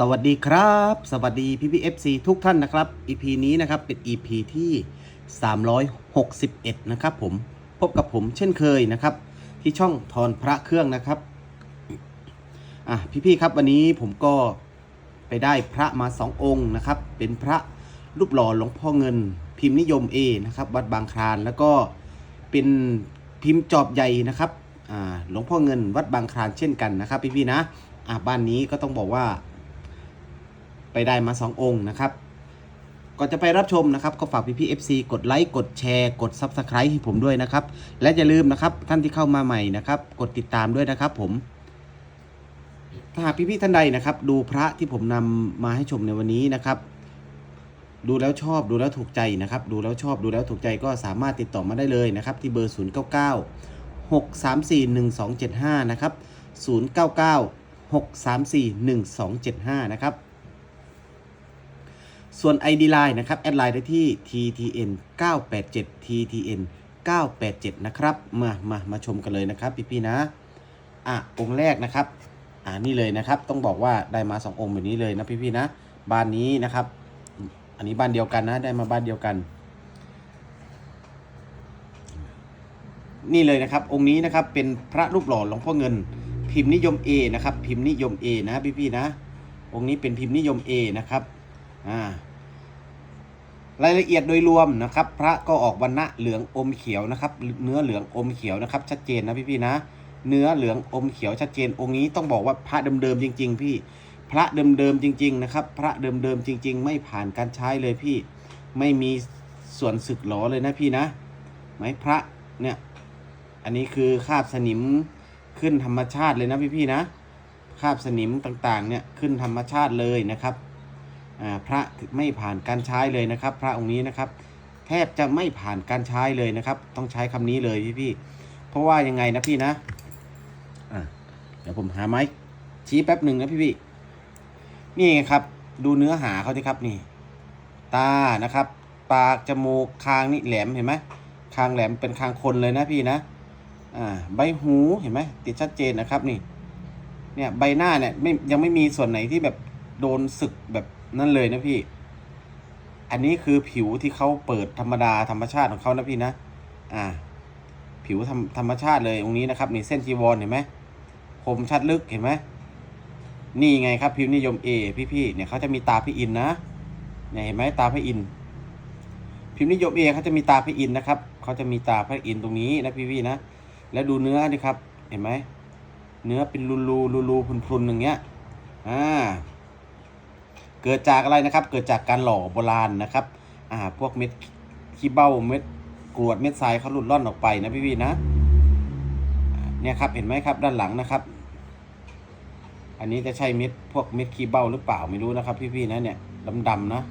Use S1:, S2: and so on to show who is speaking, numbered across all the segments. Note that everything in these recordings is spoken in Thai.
S1: สวัสดีครับ สวัสดีพี่พีเอฟซีทุกท่านนะครับ EP นี้นะครับเป็น EP ที่ 361 นะครับผมพบกับผมเช่นเคยนะครับ ที่ช่องทอนพระเครื่องนะครับอะพี่ๆครับวันนี้ผมก็ไปได้พระมาสององค์นะครับ เป็นพระรูปหล่อหลวงพ่อเงิน พิมพ์นิยม A นะครับวัดบางคลานแล้วก็เป็นพิมพ์จอบใหญ่นะครับอ่าหลวงพ่อเงินวัดบางคลานเช่นกันนะครับ พี่ๆนะอะบ้านนี้ก็ต้องบอกว่า ไปได้มา 2 องค์นะครับ ก่อนจะไปรับชมนะครับ ก็ฝากพี่พี่ FC กดไลค์กดแชร์ กด Subscribe ให้ผมด้วยนะครับ และอย่าลืมนะครับท่านที่เข้ามาใหม่นะครับ กดติดตามด้วยนะครับผมถ้าหากพี่พี่ท่านใดนะครับ ดูพระที่ผมนำมาให้ชมในวันนี้นะครับดูแล้วชอบดูแล้วถูกใจนะครับ ดูแล้วชอบดูแล้วถูกใจก็สามารถติดต่อมาได้เลยนะครับ ที่เบอร์ 0 9 9 6 3 4 1 2 7 5 นะครับ 0 9 9 6 3 4 1 2 7 5 นะครับ ส่วน ID Line นะครับแอดไลน์ได้ที่ TTN 987 TTN 987 นะครับมามามาชมกันเลยนะครับพี่ๆนะอะองค์แรกนะครับอ่านี่เลยนะครับต้องบอกว่าได้มา 2 องค์แบบนี้เลยนะพี่ๆนะบ้านนี้นะครับ อันนี้บ้านเดียวกันนะได้มาบ้านเดียวกัน นี่เลยนะครับ องค์นี้นะครับเป็นพระรูปหล่อหลวงพ่อเงิน พิมพ์นิยม A นะครับ พิมพ์นิยม A นะพี่ๆนะ องค์นี้เป็นพิมพ์นิยม A นะครับอ่า รายละเอียดโดยรวมนะครับ พระก็ออกวันณะเหลืองอมเขียวนะครับ เนื้อเหลืองอมเขียวนะครับ ชัดเจนนะพี่ๆนะ เนื้อเหลืองอมเขียวชัดเจนองค์นี้ต้องบอกว่าพระเดิมๆจริง ๆ พี่ พระเดิมๆจริง ๆ นะครับ พระเดิมๆจริง ๆ ไม่ผ่านการใช้เลยพี่ ไม่มีส่วนสึกหรอเลยนะพี่นะไหมพระเนี่ยอันนี้คือคาบสนิมขึ้นธรรมชาติเลยนะพี่ๆนะคาบสนิมต่างๆเนี่ยขึ้นธรรมชาติเลยนะครับ พระไม่ผ่านการใช้เลยนะครับ พระองค์นี้นะครับ แทบจะไม่ผ่านการใช้เลยนะครับ ต้องใช้คำนี้เลยพี่ๆเพราะว่ายังไงนะพี่นะเดี๋ยวผมหาไม้ชี้แป๊บหนึ่งนะพี่ๆนี่ไงครับ ดูเนื้อหาเขาดิครับนี่ ตานะครับ ปากจมูกคางนี่แหลมเห็นไหมคางแหลมเป็นคางคนเลยนะพี่นะอ่าใบหูเห็นไหมติดชัดเจนนะครับนี่ เนี่ยใบหน้าเนี่ยไม่ยังไม่มีส่วนไหนที่แบบโดนสึกแบบ นั่นเลยนะพี่ อันนี้คือผิวที่เขาเปิดธรรมดาธรรมชาติของเขานะพี่นะ อ่า ผิวธรรมธรรมชาติเลยตรงนี้นะครับนี่เส้นจีวรเห็นไหมคมชัดลึกเห็นไหมนี่ไงครับพิมพ์นิยม A พี่ๆเนี่ยเขาจะมีตาพี่อินนะเนี่ยเห็นไหมตาพี่อิน พิมพ์นิยม A เขาจะมีตาพี่อินนะครับเขาจะมีตาพี่อินตรงนี้นะพี่ๆนะ แล้วดูเนื้อนี่ครับ เห็นไหมเนื้อเป็นรูรูรูรูพรุนๆอย่างเงี้ยอ่า เกิดจากอะไรนะครับ เกิดจากการหล่อโบราณนะครับ อ่า พวกเม็ดขี้เบ้าเม็ดกรวดเม็ดทรายเขาหลุดล่อนออกไปนะพี่ๆนะ เนี่ยครับเห็นไหมครับด้านหลังนะครับ อันนี้จะใช่เม็ดพวกเม็ดขี้เบ้าหรือเปล่าไม่รู้นะครับ พี่ๆนะเนี่ยดำๆนะ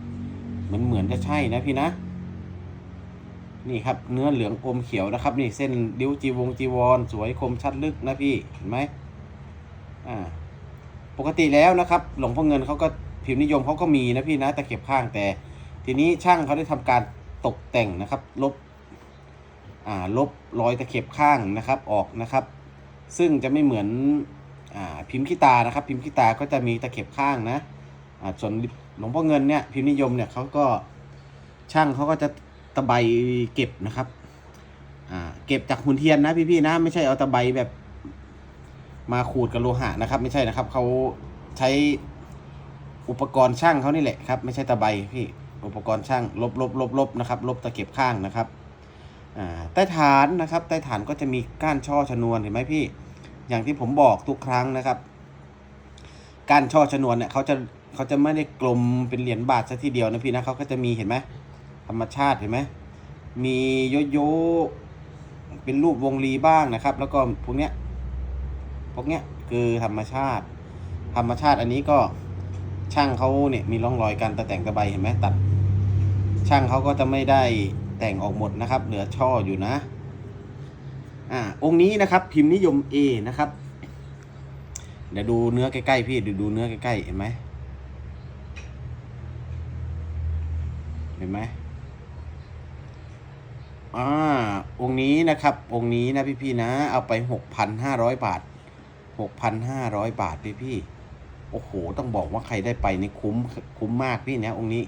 S1: เหมือนเหมือนจะใช่นะพี่นะ นี่ครับเนื้อเหลืองอมเขียวนะครับ นี่เส้นดิ้วจีวงจีวร สวยคมชัดลึกนะพี่เห็นไหมอ่าปกติแล้วนะครับ หลวงพ่อเงินเขาก็ พิมพ์นิยมเขาก็มีนะพี่นะตะเข็บข้างแต่ ทีนี้ช่างเขาได้ทำการตกแต่งนะครับ ลบอ่าลบรอยตะเข็บข้างนะครับออกนะครับ ซึ่งจะไม่เหมือนอ่าพิมพ์ขี้ตานะครับ พิมพ์ขี้ตาก็จะมีตะเข็บข้างนะอ่าส่วนหลวงพ่อเงินเนี่ยพิมพ์นิยมเนี่ยเขาก็ช่างเขาก็จะตะไบเก็บนะครับอ่าเก็บจากหุ่นเทียนนะพี่ๆนะ ไม่ใช่เอาตะไบแบบมาขูดกับโลหะนะครับ ไม่ใช่นะครับเขาใช้ อุปกรณ์ช่างเขานี่แหละครับ ไม่ใช่ตะไบพี่อุปกรณ์ช่างลบลบลบลบนะครับ ลบตะเข็บข้างนะครับอ่าใต้ฐานนะครับ ใต้ฐานก็จะมีก้านช่อชนวนเห็นไหมพี่ อย่างที่ผมบอกทุกครั้งนะครับ ก้านช่อชนวนเนี่ยเขาจะเขาจะไม่ได้กลมเป็นเหรียญบาทซะทีเดียวนะพี่นะเขาก็จะมีเห็นไหมธรรมชาติเห็นไหมมีโยโย่เป็นรูปวงรีบ้างนะครับ แล้วก็พวกเนี้ยพวกเนี้ยคือธรรมชาติ ธรรมชาติอันนี้ก็ ช่างเขาเนี่ยมีร่องรอยการตัดแต่งตะไบเห็นไหมตัด ช่างเขาก็จะไม่ได้แต่งออกหมดนะครับ เหลือช่ออยู่นะ อ่า องค์นี้นะครับ พิมพ์นิยม A นะครับ เดี๋ยวดูเนื้อใกล้ๆพี่ดูดูเนื้อใกล้ๆเห็นไหมเห็นไหมอ่า องค์นี้นะครับ องค์นี้นะพี่ๆนะ เอาไปหกพันห้าร้อยบาทหกพันห้าร้อยบาทพี่พี่ โอ้โห ต้องบอกว่าใครได้ไปนี่คุ้มคุ้มมากพี่เนี่ยองค์นี้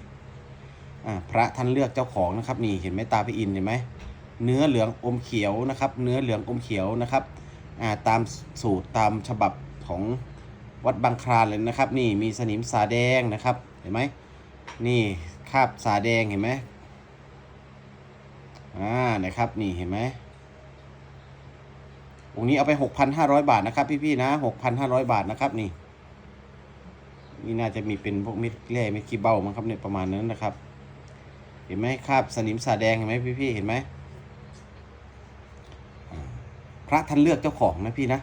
S1: อ่าพระท่านเลือกเจ้าของนะครับ นี่เห็นไหมตาพี่อินเห็นไหมเนื้อเหลืองอมเขียวนะครับ เนื้อเหลืองอมเขียวนะครับ อ่าตามสูตรตามฉบับของวัดบางคลานเลยนะครับ นี่มีสนิมสาแดงนะครับ เห็นไหมนี่คาบสาแดงเห็นไหมอ่านะครับนี่เห็นไหมองค์นี้เอาไป 6,500 บาทนะครับ พี่ๆนะ 6,500 บาทนะครับนี่ นี่น่าจะมีเป็นพวกเม็ดแร่เม็ดขี้เบ้ามั้งครับเนี่ยประมาณนั้นนะครับ เห็นไหมคราบสนิมสาแดงเห็นไหมพี่ๆเห็นไหมพระท่านเลือกเจ้าของนะพี่นะ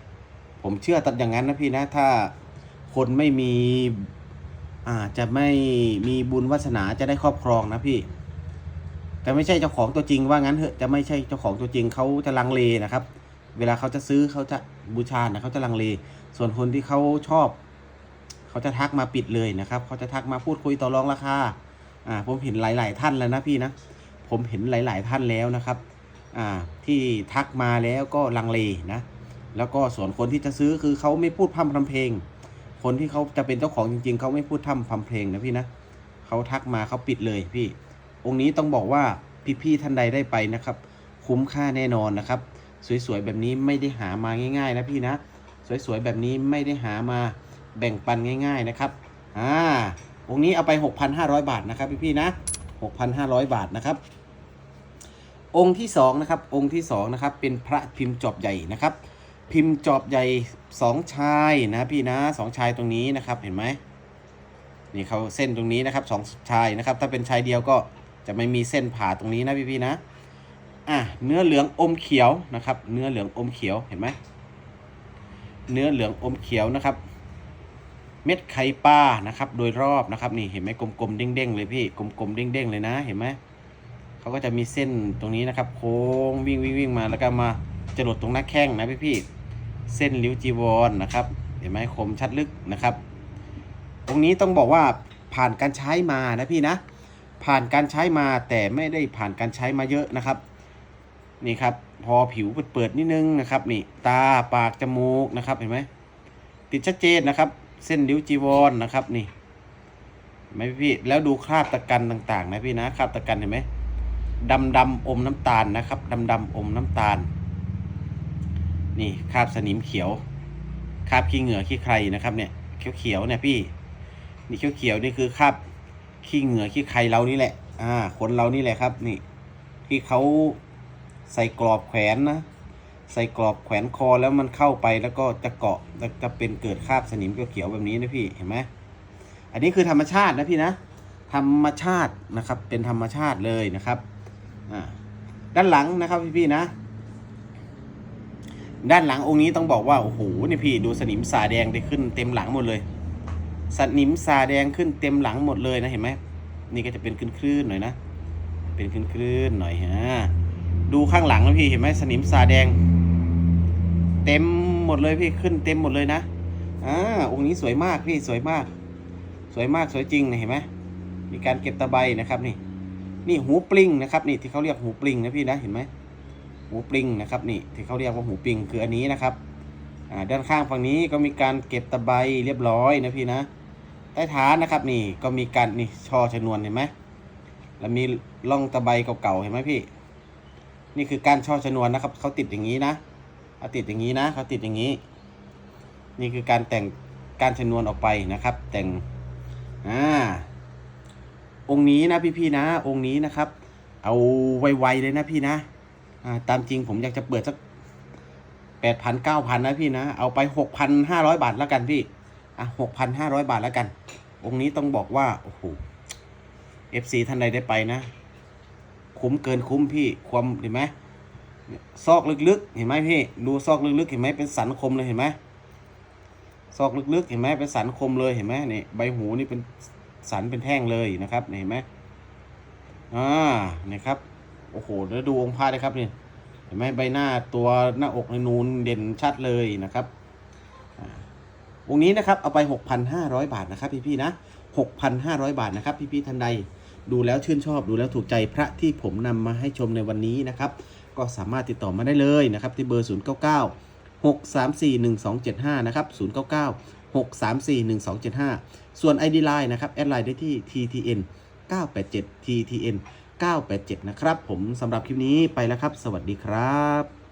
S1: ผมเชื่อตัดอย่างนั้นนะพี่นะ ถ้าคนไม่มีอ่าจะไม่มีบุญวาสนาจะได้ครอบครองนะพี่ แต่ไม่ใช่เจ้าของตัวจริงว่างั้นเถอะจะไม่ใช่เจ้าของตัวจริงเขาจะลังเลนะครับ เวลาเขาจะซื้อเขาจะบูชานะเขาจะลังเล ส่วนคนที่เขาชอบ เขาจะทักมาปิดเลยนะครับ เขาจะทักมาพูดคุยต่อรองราคาอ่าผมเห็นหลาย ๆ ท่านแล้วนะพี่นะ ผมเห็นหลาย ๆ ท่านแล้วนะครับอ่าที่ทักมาแล้วก็ลังเลนะ แล้วก็ส่วนคนที่จะซื้อคือเขาไม่พูดพร่ำทำเพลง คนที่เขาจะเป็นเจ้าของจริง ๆเขาไม่พูดทำพร่ำเพลงนะพี่นะเขาทักมาเขาปิดเลยพี่ องค์นี้ต้องบอกว่าพี่ๆท่านใดได้ไปนะครับ คุ้มค่าแน่นอนนะครับ สวยๆแบบนี้ไม่ได้หามาง่าย ๆ นะพี่นะ สวยๆแบบนี้ไม่ได้หามา แบ่งปันง่าย ๆนะครับอ่าองค์นี้เอาไป 6,500 บาทนะครับพี่ๆนะ 6,500 บาทนะครับ องค์ที่สองนะครับองค์ที่สองนะครับเป็นพระพิมพ์จอบใหญ่นะครับ พิมพ์จอบใหญ่สองชายนะพี่นะสองชายตรงนี้นะครับเห็นไหมนี่เขาเส้นตรงนี้นะครับสองชายนะครับ ถ้าเป็นชายเดียวก็จะไม่มีเส้นผ่าตรงนี้นะพี่ๆนะอะเนื้อเหลืองอมเขียวนะครับ เนื้อเหลืองอมเขียวเห็นไหมเนื้อเหลืองอมเขียวนะครับ เม็ดไข่ปลานะครับ โดยรอบนะครับ นี่เห็นไหมกลมๆเด้งๆเลยพี่กลมๆเด้งๆเลยนะ เห็นไหมเขาก็จะมีเส้นตรงนี้นะครับ โค้งวิ่งวิ่งวิ่งมาแล้วก็มาจรดตรงหน้าแข้งนะพี่พี่เส้นริ้วจีวรนะครับ เห็นไหมคมชัดลึกนะครับ ตรงนี้ต้องบอกว่าผ่านการใช้มานะพี่นะ ผ่านการใช้มาแต่ไม่ได้ผ่านการใช้มาเยอะนะครับ นี่ครับ พอผิวเปิดๆนิดนึงนะครับ นี่ตาปากจมูกนะครับ เห็นไหมติดชัดเจนนะครับ เส้นริ้วจีวรนนะครับนี่ไหมพี่แล้วดูคราบตะกันต่างๆนะพี่นะคราบตะกันเห็นไหมดำดำอมน้ำตาลนะครับดำดำอมน้ำตาล นี่คราบสนิมเขียวคราบขี้เหงื่อขี้ใครนะครับเนี่ยเขียวเขียวเนี่ยพี่ นี่เขียวเขียวนี่คือคราบขี้เหงื่อขี้ใครเรานี่แหละ อ่าคนเรานี่แหละครับ นี่ ที่เขาใส่กรอบแขวนนะ ใส่กรอบแขวนคอแล้วมันเข้าไปแล้วก็จะเกาะแล้วจะเป็นเกิดคราบสนิมเขียวๆแบบนี้นะพี่เห็นไหมอันนี้คือธรรมชาตินะพี่นะ ธรรมชาตินะครับ เป็นธรรมชาติเลยนะครับอ่าด้านหลังนะครับพี่ๆนะ ด้านหลังองค์นี้ต้องบอกว่าโอ้โหนี่พี่ดูสนิมสาแดงได้ขึ้นเต็มหลังหมดเลย สนิมสาแดงขึ้นเต็มหลังหมดเลยนะเห็นไหมนี่ก็จะเป็นคลื่นๆหน่อยนะ เป็นคลื่นๆหน่อยฮะดูข้างหลังนะพี่เห็นไหมสนิมสาแดง เต็มหมดเลยพี่ขึ้นเต็มหมดเลยนะอ่าองค์นี้สวยมากพี่สวยมาก สวยมากสวยจริงนะเห็นไหมมีการเก็บตะไบนะครับนี่ นี่หูปลิงนะครับนี่ที่เขาเรียกหูปลิงนะพี่นะเห็นไหมหูปลิงนะครับนี่ที่เขาเรียกว่าหูปลิงคืออันนี้นะครับอ่าด้านข้างฝั่งนี้ก็มีการเก็บตะไบเรียบร้อยนะพี่นะใต้ฐานนะครับนี่ก็มีการนี่ช่อชนวนเห็นไหมแล้วมีร่องตะไบเก่าๆเห็นไหมพี่ นี่คือการช่อชนวนนะครับเขาติดอย่างนี้นะ เขาติดอย่างนี้นะเขาติดอย่างนี้ นี่คือการแต่งการชนวนออกไปนะครับ แต่งอ่าองค์นี้นะพี่ๆนะ องค์นี้นะครับ เอาไวๆเลยนะพี่นะอ่าตามจริงผมอยากจะเปิดสักแปดพันเก้าพันนะพี่นะ เอาไปหกพันห้าร้อยบาทแล้วกันพี่อะหกพันห้าร้อยบาทแล้วกัน องค์นี้ต้องบอกว่าโอ้โหเอฟซีท่านใดได้ไปนะ คุ้มเกินคุ้มพี่ความเห็นไหม ซอกลึกๆ เห็นไหมพี่ ดูซอกลึกๆ เห็นไหมเป็นสันคมเลยเห็นไหมซอกลึกๆ เห็นไหมเป็นสันคมเลยเห็นไหมนี่ใบหูนี่เป็นสันเป็นแท่งเลยนะครับนี่เห็นไหมอ่านี่ครับ โอ้โหแล้วดูองค์พระเลยครับนี่เห็นไหมใบหน้าตัวหน้าอกในนูนเด่นชัดเลยนะครับอ่าองค์นี้นะครับเอาไป 6,500 บาทนะครับพี่ๆนะ 6,500 บาทนะครับพี่ๆท่านใด ดูแล้วชื่นชอบดูแล้วถูกใจพระที่ผมนำมาให้ชมในวันนี้นะครับ ก็สามารถติดต่อมาได้เลยนะครับที่เบอร์ 099 634 1275 นะครับ 099 6341275 ส่วน ID Line นะครับ แอดไลน์ได้ที่ TTN 987 TTN 987 นะครับ ผมสำหรับคลิปนี้ไปแล้วครับ สวัสดีครับ